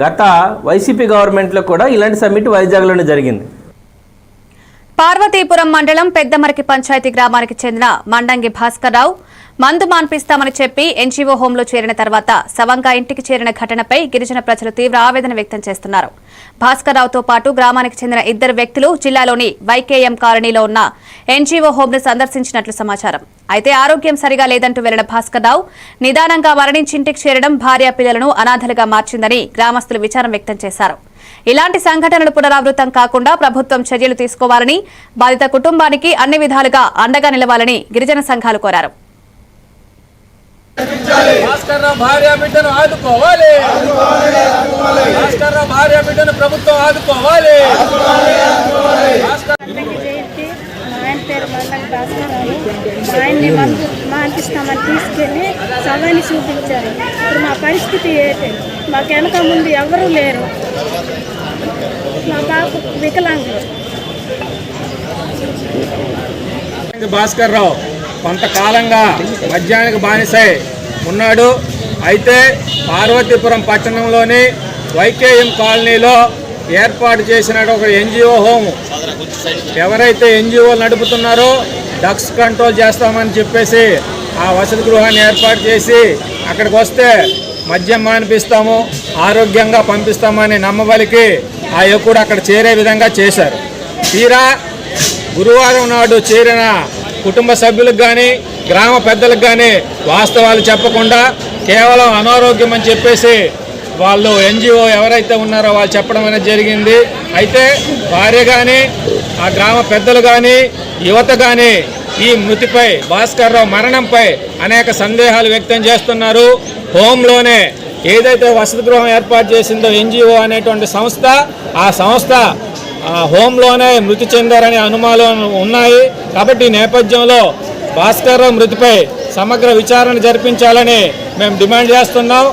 గత వైసీపీ గవర్నమెంట్లో కూడా ఇలాంటి సమ్మిట్ వైజాగ్లోనే జరిగింది. పార్వతీపురం మండలం పెద్దమరికి పంచాయతీ గ్రామానికి చెందిన మండంగి భాస్కర్రావు మందు మాన్పిస్తామని చెప్పి ఎన్జీఓ హోంలో చేరిన తర్వాత సవంగా ఇంటికి చేరిన ఘటనపై గిరిజన ప్రజలు తీవ్ర ఆవేదన వ్యక్తం చేస్తున్నారు. భాస్కర్రావుతో పాటు గ్రామానికి చెందిన ఇద్దరు వ్యక్తులు జిల్లాలోని వైకేఎం కాలనీలో ఉన్న ఎన్జీఓ హోంను సందర్శించినట్లు సమాచారం. అయితే ఆరోగ్యం సరిగా లేదంటూ వెళ్ళిన భాస్కర్రావు నిదానంగా మరణించి ఇంటికి చేరడం భార్య పిల్లలను అనాథలుగా మార్చిందని గ్రామస్తులు విచారం వ్యక్తం చేశారు. ఇలాంటి సంఘటనలు పునరావృతం కాకుండా ప్రభుత్వం చర్యలు తీసుకోవాలని బాధిత కుటుంబానికి అన్ని విధాలుగా అండగా నిలవాలని గిరిజన సంఘాలు కోరారు. భాస్కర్ భార్య బిడ్డను ఆదుకోవాలి. భాస్కర్ భార్య బిడ్డను ప్రభుత్వం ఆదుకోవాలి. భాస్కర్ పండగ జయంతి మా ఆయన పేరు మండలి భాస్కరరావు ఆయన్ని మందు మాన్పిస్తామని తీసుకెళ్ళి సవాన్ని చూపించారు. ఇప్పుడు మా పరిస్థితి ఏంటి మా వెనక ముందు ఎవరూ లేరు. మా బాబు వికలాంగులు భాస్కర్ రావు కొంతకాలంగా మద్యానికి బానిసై ఉన్నాడు. అయితే పార్వతీపురం పట్టణంలోని వైకేఎం కాలనీలో ఏర్పాటు చేసిన ఒక ఎన్జిఓ హోమ్. ఎవరైతే ఎన్జిఓలు నడుపుతున్నారో డ్రగ్స్ కంట్రోల్ చేస్తామని చెప్పేసి ఆ వసతి గృహాన్ని ఏర్పాటు చేసి అక్కడికి వస్తే మద్యం మానిపిస్తాము ఆరోగ్యంగా పంపిస్తామని నమ్మబలికి ఆ ఎక్కువ అక్కడ చేరే విధంగా చేశారు. తీరా గురువారం నాడు చేరిన కుటుంబ సభ్యులకు కానీ గ్రామ పెద్దలకు కానీ వాస్తవాలు చెప్పకుండా కేవలం అనారోగ్యం అని చెప్పేసి వాళ్ళు ఎన్జిఓ ఎవరైతే ఉన్నారో వాళ్ళు చెప్పడం అనేది జరిగింది. అయితే భార్య కానీ ఆ గ్రామ పెద్దలు కానీ యువత కానీ ఈ మృతిపై భాస్కర్ రావు మరణంపై అనేక సందేహాలు వ్యక్తం చేస్తున్నారు. హోంలోనే ఏదైతే వసతి గృహం ఏర్పాటు చేసిందో ఎన్జిఓ అనేటువంటి సంస్థ ఆ సంస్థ ఆ హోంలోనే మృతి చెందారనే అనుమానాలు ఉన్నాయి. కాబట్టి ఈ నేపథ్యంలో భాస్కర్ రావు మృతిపై సమగ్ర విచారణ జరిపించాలని మేము డిమాండ్ చేస్తున్నాం.